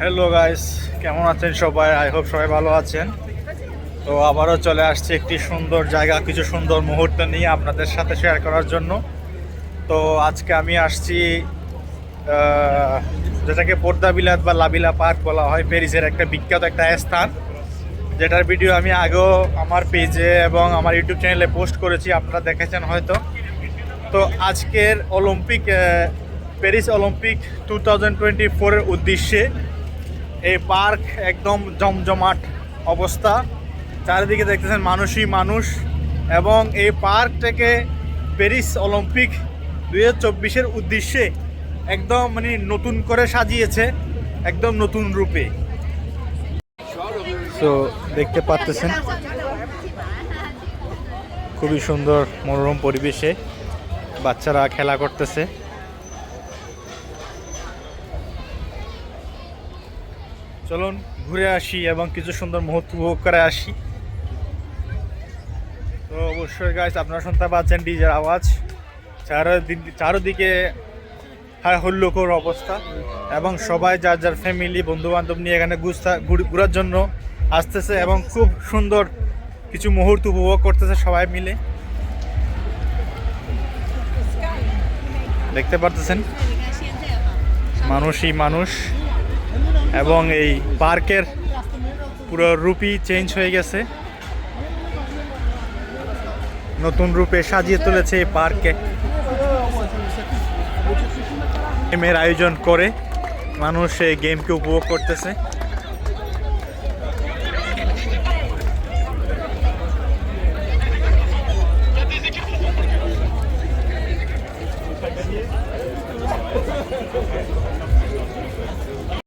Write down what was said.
Hello guys কেমন আছেন সবাই? আই হোপ সবাই ভালো আছেন। তো আবারও চলে আসছে একটি সুন্দর জায়গা, কিছু সুন্দর মুহূর্ত নিয়ে আপনাদের সাথে শেয়ার করার জন্য। তো আজকে আমি আসছি যেটাকে পর্দা বিলাত বা লাবিলা পার্ক বলা হয়, প্যারিসের একটা বিখ্যাত একটা স্থান। যেটার ভিডিও আমি আগেও আমার পেজে এবং আমার ইউটিউব চ্যানেলে পোস্ট করেছি, আপনারা দেখেছেন হয়তো। তো আজকের Olympic Paris Olympic two thousand twenty ফোরের উদ্দেশ্যে এই পার্ক একদম জমজমাট অবস্থা। চারিদিকে দেখতেছেন মানুষই মানুষ এবং এই পার্কটাকে প্যারিস অলিম্পিক দুই হাজার উদ্দেশ্যে একদম মানে নতুন করে সাজিয়েছে, একদম নতুন রূপে। তো দেখতে পাচ্তেছেন খুবই সুন্দর মনোরম পরিবেশে বাচ্চারা খেলা করতেছে। চলুন ঘুরে আসি এবং কিছু সুন্দর মুহূর্ত উপভোগ করে আসি। তো অবশ্যই গাইস আপনারা শুনতে পাচ্ছেন ডিজের আওয়াজ। চারোদিক- চারোদিকে হল্লোকর অবস্থা এবং সবাই যার যার ফ্যামিলি বন্ধু বান্ধব নিয়ে এখানে ঘুরতা- ঘুর- ঘোরার জন্য আসতেছে এবং খুব সুন্দর কিছু মুহূর্ত উপভোগ করতেছে সবাই মিলে। দেখতে পারতেছেন? মানুষই মানুষ। এবং এই পার্কের পুরো রুপি চেঞ্জ হয়ে গেছে। নতুন রূপে সাজিয়ে তুলেছে এই পার্কে গেমের আয়োজন করে মানুষ এই গেমকে উপভোগ করতেছে।